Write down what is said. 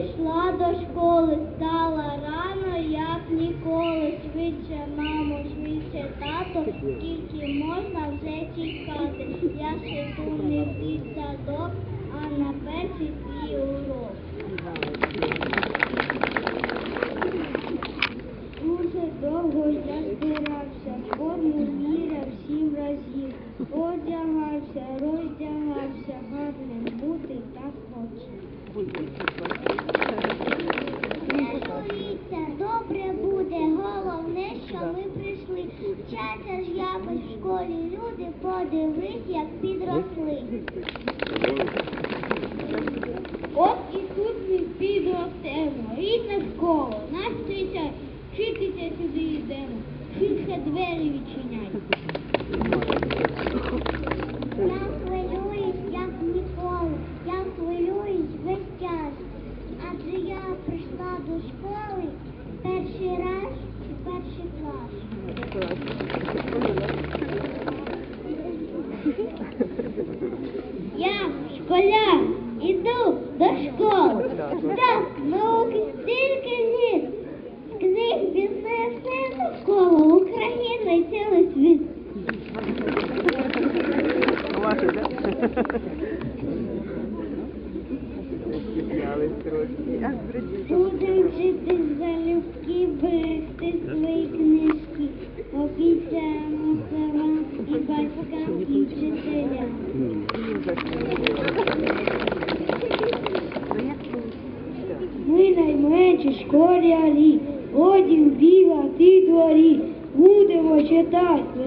прийшла до школи, стала рано, як ніколи. Швидше, мамо, швидше, тато, скільки можна вже чекати. Я ще не в дитсадок, а на перший свій урок. Дуже довго я збирався, форму міряв сім разів. Одягався, роздягався, Добре буде, головне, що ми прийшли. Вчаться ж якось в школі люди, подивись, як підросли. От і тут ми підростемо. Рідна школа, нас зустрічає, вчитися сюди йдемо. Швидше двері відчиняй. Я хвилююсь, як ніколи, я хвилююсь весь час. Адже я прийшла до школи перший раз у перший клас. Я, школяр, іду до школи. Так, науки стільки літ. З книг все навколо Україна і цілий світ. Ваші, так? Стіснялись трошки. Ах. Будем вчити залюбки, берегти свої книжки. Обіцяємо це вам і батькам, і вчителям. Ми найменші школярі, годі бігати дворі, будемо читати.